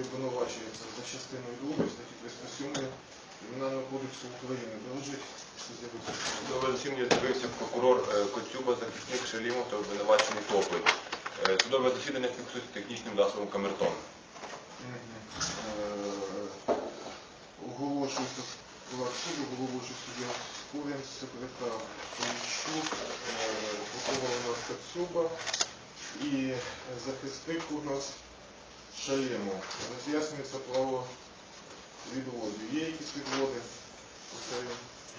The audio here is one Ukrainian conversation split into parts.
обвинувачується за частиною 2 статті 307 Кримінального кодексу України. Доложить суддя з'явився прокурор е, Коцюба, захисник Шелімов та обвинувачений Тополь. Е, Судове засідання фіксується технічним засобом камертон. Е, Оголошується склад суду, оголошує суддя Курін, секретар Поліщук, е, прокурор у нас Кацюба і захисник у нас Шалємов. Роз'яснюється право відводу. Є якісь відводи?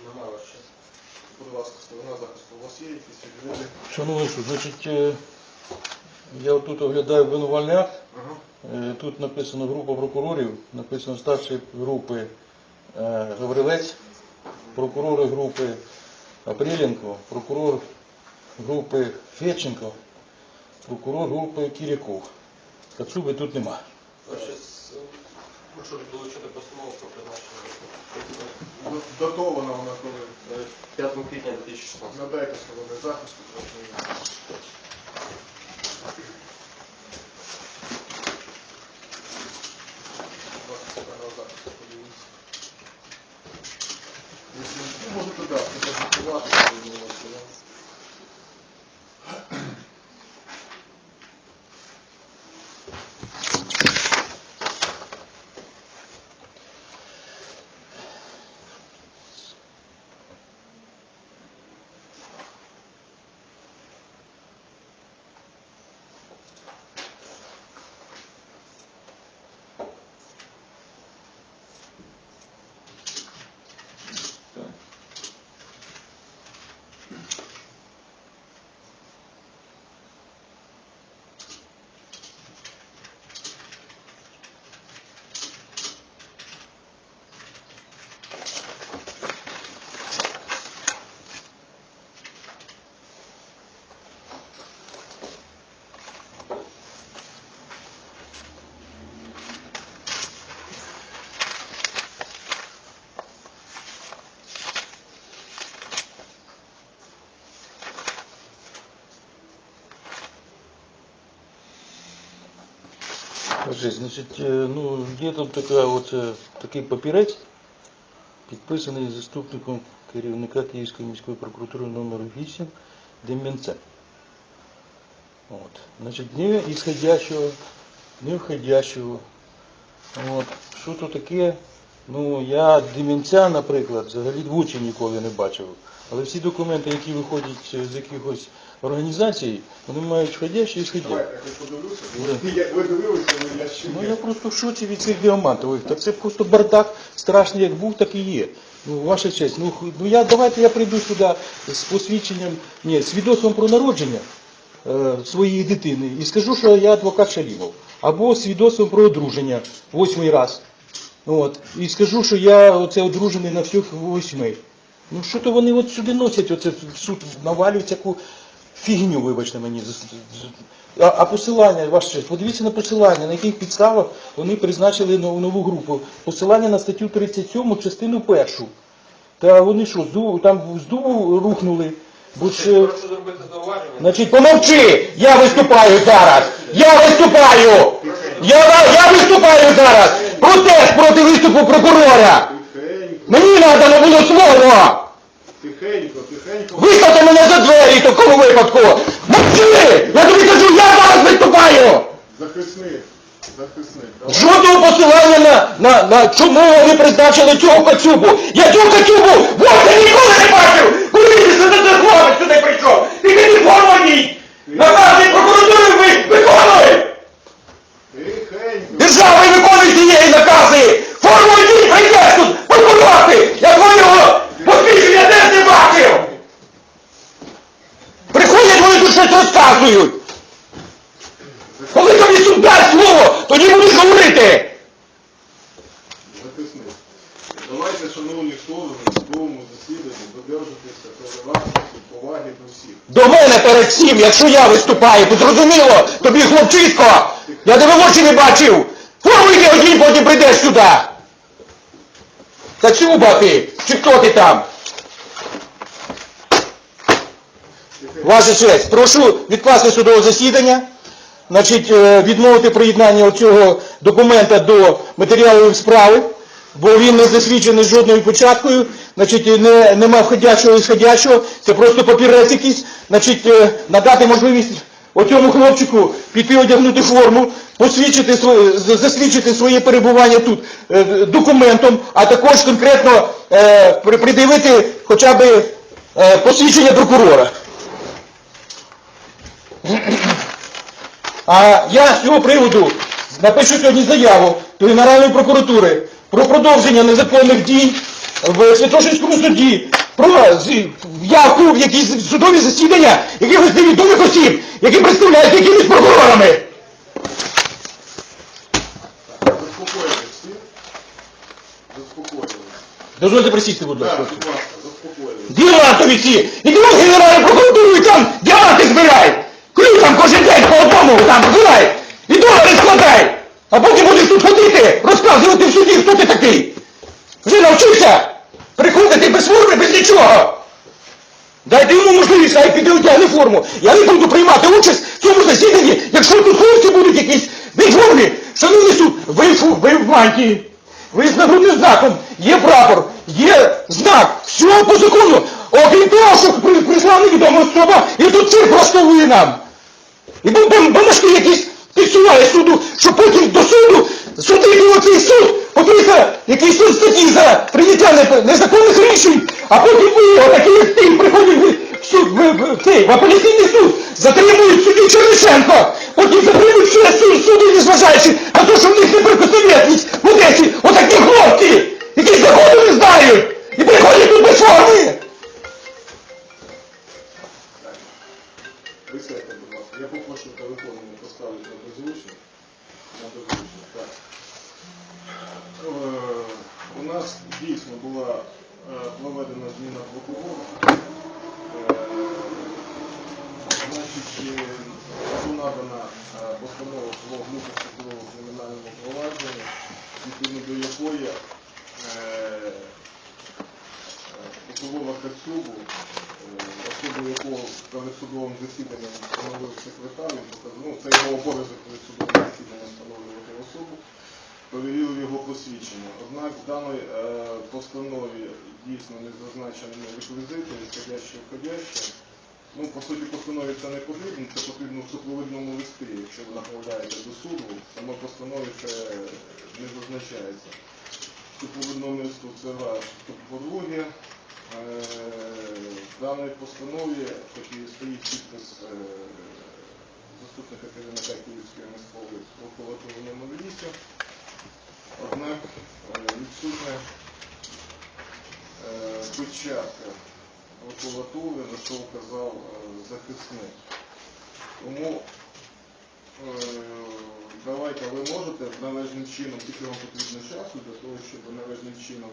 Немає ваш. Будь ласка, сторона захисту. У вас є якісь відводи? Шановний суд, значить, е, я отут оглядаю обвинувальний акт. Е, Тут написано група прокурорів, написано старший групи Гаврилець, прокурори групи Апреленко, прокурор групи Федченко, прокурор групи Кіряков. Кацуби тут нема. Прошу долучити постанову про призначення. Датована вона коли? 5 квітня 2016. Надайте сторони захисту. Thank you. Скажи, значить, е, ну, є тут така, от, е, такий папірець, підписаний заступником керівника Київської міської прокуратури номер 8 Дем'янцем. От. Значить, не исходящего, не входящего. От. Що то таке? Ну, я Дем'янця, наприклад, взагалі в очі ніколи не бачив. Але всі документи, які виходять з якихось організацій, вони мають входящі і сходящі. Давайте, я подивлюся. бо я- Ви дивилися, але я ще Ну ні. я просто в шоці від цих діамантових. Та це просто бардак страшний, як був, так і є. Ну, ваша честь, ну, ху- ну я давайте я прийду сюди з посвідченням, ні, свідоцтвом про народження е, своєї дитини і скажу, що я адвокат Шалімов. Або свідоцтвом про одруження восьмий раз. От. І скажу, що я оце одружений на всіх восьми. Ну що то вони от сюди носять, оце в суд навалюють яку фігню, вибачте мені. А, а посилання, ваше честь, подивіться на посилання, на яких підставах вони призначили нов- нову групу. Посилання на статтю 37, частину першу. Та вони що, з дубу, там з дубу рухнули. Бо ж. Значить, помовчи! Я виступаю зараз! Я виступаю! Я, я виступаю зараз! Протест проти виступу прокурора! Мені надано було слово! тихенько. Виставте мене за двері в такому випадку! Мовчи! Я тобі кажу, я зараз виступаю! Захисник, захисник. Жодного посилання на, на, на чому вони призначили цього кацюбу! Я цього кацюбу в ніколи не бачив! Коли ти сюди хлопець сюди прийшов? Ти мені форму одій! Накази прокуратури ви виконуй! Тихенько. Держава не виконує цієї накази! Форму одій прийдеш тут прокурорти! Я твого посвідчення теж не бачив! Приходять вони тут щось розказують! Коли тобі суд дасть слово, тоді будеш говорити! Захисник. Давайте, шановні сторони, в судовому засіданні додержатися толерантності, поваги до всіх. До мене перед всім, якщо я виступаю, то зрозуміло, тобі хлопчисько, я тебе в очі не бачив. Форму йди одінь, бо сюди! Кацюба ти! Чи хто ти там? Ваша честь, прошу відкласти судове засідання, значить, е, відмовити приєднання цього документа до матеріалів справи, бо він не засвідчений жодною початкою, значить, не, нема входящого і сходящого, це просто папірець якийсь, значить, е, надати можливість оцьому хлопчику піти одягнути форму, посвідчити засвідчити своє перебування тут е, документом, а також конкретно е, придивити хоча б посвідчення прокурора. А я з цього приводу напишу сьогодні заяву до Генеральної прокуратури про продовження незаконних дій в Святошинському суді, про явку в якісь судові засідання якихось невідомих осіб, які представляють якимись прокурорами. Дозвольте присісти, будь ласка. Діамантові ці! Іди в Генеральну прокуратуру і там діаманти збирай! Ключ там кожен день по одному там збирай! І долари складай! А потім будеш тут ходити, розказувати в суді, хто ти такий! Вже навчився приходити без форми, без нічого! Дайте йому можливість, хай піде одягне форму. Я не буду приймати участь в цьому засіданні, якщо тут хлопці будуть якісь формі. Шановний суд, ви, ви в мантії, ви з нагрудним знаком, є прапор, є знак, все по закону. Окрім того, що при- прийшла невідома особа, і тут цирк влаштовує нам. І бом- бом- бомбашки якісь підсуває суду, що потім до суду судити оцей суд, подивіться, який суд статті за прийняття незаконних рішень, а потім ви, його, як ти, приходять в суд, в, в, цей, в апеляційний суд, затримують судді Чернишенко, потім затримують все суд, суди, незважаючи на те, що в них неприкосновенність Значить, була надана е, постанова про групу прокурору в кримінальному провадженні, відповідно до якої е, прокурора Кацюбу, е, особу якого перед судовим засіданням встановив секретар, ну, це його обов'язок перед судовим засіданням встановлювати особу, перевірив його посвідчення. Однак в даній постанові дійсно не зазначені реквізити, відходящі і входящі. Ну, по суті, постанові це не потрібно, це потрібно в супровідному листі, якщо ви направляєте до суду, саме постанові це не зазначається. В супровідному листу це раз. По-друге, е, в даній постанові, хоч і стоїть підпис е, заступника керівника Київської міської прокуратури номер 8, однак е, відсутня печатка прокуратури, на що вказав е, захисник. Тому е, давайте ви можете належним чином, тільки вам потрібно часу для того, щоб належним чином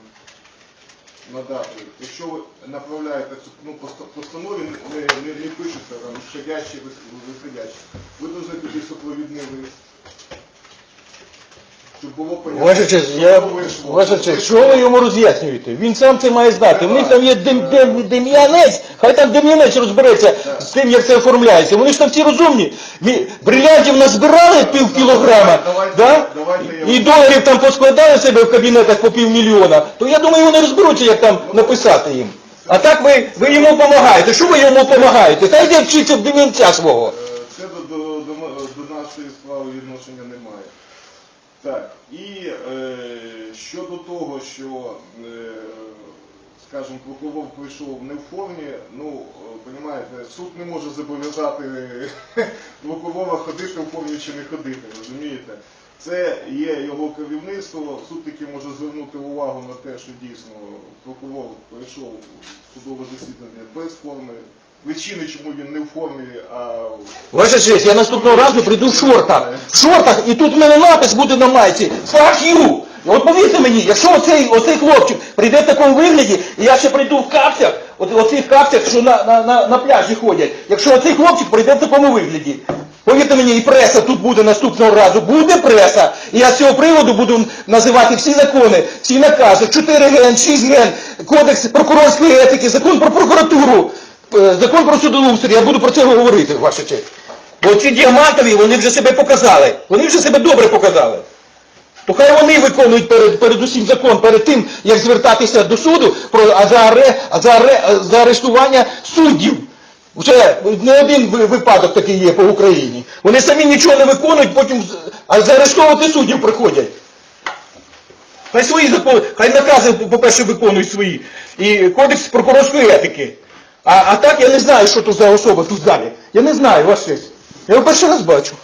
надати. Якщо ви направляєте ну, постанові, не, пишеться там входящий, виходящий. Ви дуже тоді супровідний лист. Щоб було. Ваша честь, що я, вийшло. ваша честь, що ви йому роз'яснюєте? Він сам це має знати. У них там є дем, дем, дем'янець, хай там дем'янець розбереться з тим, як це оформляється. Вони ж там всі розумні. Мі- Брилянтів назбирали пів кілограма, Давайте- да? давайте я- і доларів там поскладали себе в кабінетах по півмільйона, то я думаю, вони розберуться, як там написати їм. А так ви, ви йому допомагаєте. Що ви йому допомагаєте? Та йде вчиться в дем'янця свого. Е, Це до, до, до, м- до нашої справи відношення немає. Так, і е, щодо того, що, е, скажімо, прокурор прийшов не в формі, ну, розумієте, суд не може зобов'язати прокурора ходити в формі чи не ходити, розумієте? Це є його керівництво, суд таки може звернути увагу на те, що дійсно прокурор прийшов в судове засідання без форми. Причини, чому він не в формі, а Ваша честь, я наступного разу прийду в шортах. В шортах, і тут в мене напис буде на майці. Fuck you! От повірте мені, якщо оцей, оцей хлопчик прийде в такому вигляді, і я ще прийду в капцях, от оцих капцях, що на, на, на, на пляжі ходять, якщо оцей хлопчик прийде в такому вигляді, Повірте мені, і преса тут буде наступного разу. Буде преса. І я з цього приводу буду називати всі закони, всі накази, 4 ген, 6 ген, кодекс прокурорської етики, закон про прокуратуру, закон про судоустрій. Я буду про це говорити, ваша честь. Бо ці діамантові, вони вже себе показали. Вони вже себе добре показали. То хай вони виконують перед, перед усім закон, перед тим, як звертатися до суду про, а за, аре, а за, аре, за арештування суддів. Вже не один випадок такий є по Україні. Вони самі нічого не виконують, потім а заарештовувати суддів приходять. Хай свої закони, хай накази, по-перше, виконують свої. І кодекс прокурорської етики. А, а так я не знаю, що то за особа тут в залі. Я не знаю, ваш честь. Я його перший раз бачу.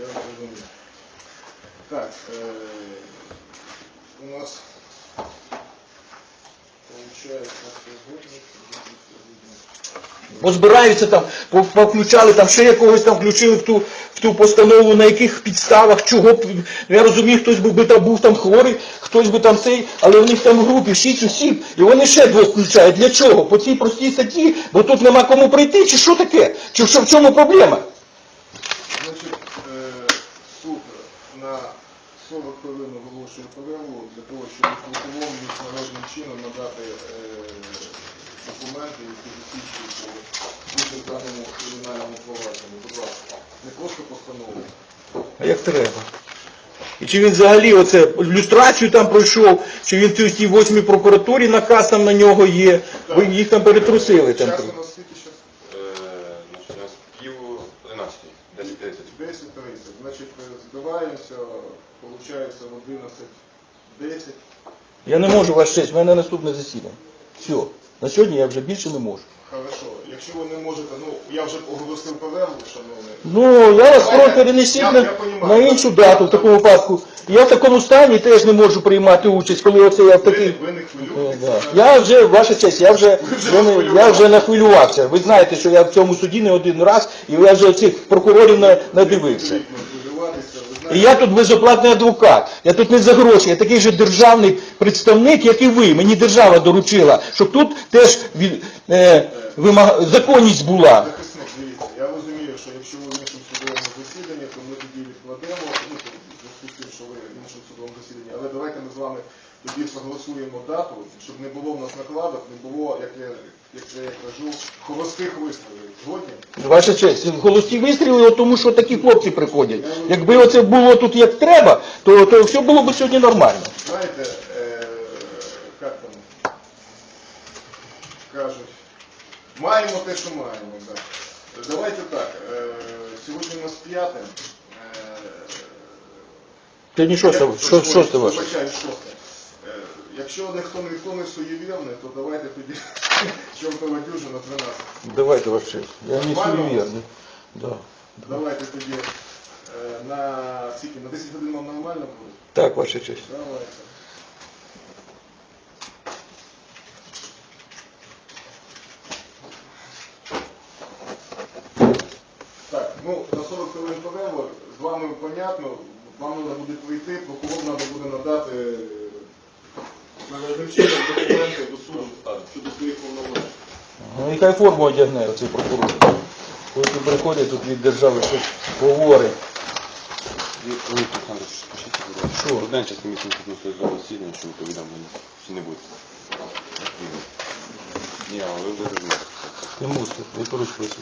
Я розумію. Так, е, у нас сьогодні. Бо збираються там, по- повключали там ще якогось там включили в ту, в ту постанову, на яких підставах, чого б, я розумію, хтось би, там був там хворий, хтось би там цей, але у них там в групі шість осіб, і вони ще двох включають. Для чого? По цій простій статті, бо тут нема кому прийти, чи що таке? Чи що, в чому проблема? Е, суд на 40 хвилин оголошує перерву для того, щоб міжнародним чином надати е, документи, які засвідчують бути в даному кримінальному провадженні. Будь ласка, не просто постанову. А як треба? І чи він взагалі оце люстрацію там пройшов, чи він в цій восьмій прокуратурі наказ там на нього є, ви їх там перетрусили там. Час у нас скільки зараз? Е, значить, у нас пів 11, 10.30. 10.30. Значить, е, збиваємося, виходить в 11.10. Я не можу ваш честь, в мене наступне засідання. Все. На сьогодні я вже більше не можу. Хорошо. Якщо ви не можете, ну, я вже оголосив перерву, шановний. Ну, я вас прошу перенесіть Я- на, я понімаю. на іншу дату в такому випадку. Я в такому стані теж не можу приймати участь, коли оце я в такий. ви не Е, хвилюєтеся. да. Я вже, ваша честь, я вже, вже я, не- я вже нахвилювався. Ви знаєте, що я в цьому суді не один раз, і я вже цих прокурорів на- надивився. Не потрібно хвилюватися. Ви І я тут безоплатний адвокат. Я тут не за гроші. Я такий же державний представник, як і ви. Мені держава доручила, щоб тут теж від, е, вимаг... законність була. захисник, дивіться, я розумію, що якщо ви в іншому судовому засіданні, то ми тоді відкладемо, ну, тим, що ви в іншому судовому засіданні, але давайте ми з вами тоді согласуємо дату, щоб не було в нас накладок, не було, як я, як я кажу, холостих висновів. Згодні? Ваша честь, голосні вистріли, от тому що такі хлопці приходять. Якби оце було тут як треба, то, то все було б сьогодні нормально. Знаєте, е, як там кажуть, маємо те, що маємо. Да. Давайте так, е, сьогодні у нас п'яте. Е, що, що це ваше? Вибачаю, шосте. Якщо ніхто не суєвірний, то давайте тоді чортова дюжина 12. Давайте честь. Я не Нормально? суєвірний. Да. Давайте тоді е, на скільки, на 10 годин вам нормально буде? Так, ваша честь. Давайте. Так, ну на 40 хвилин перерва, з вами понятно, вам треба буде прийти, прокурор треба буде надати належним документи до суду щодо своїх повноважень. Ну і хай форму одягне оцей прокурор. Коли приходять тут від держави щось говорить. Олег Олександрович, скажіть, будь ласка, Що? День час комісії відносно судового засідання, що ви повідомлені, чи не буде? Ні, але ви розумієте. Не мусите, не порушуйте.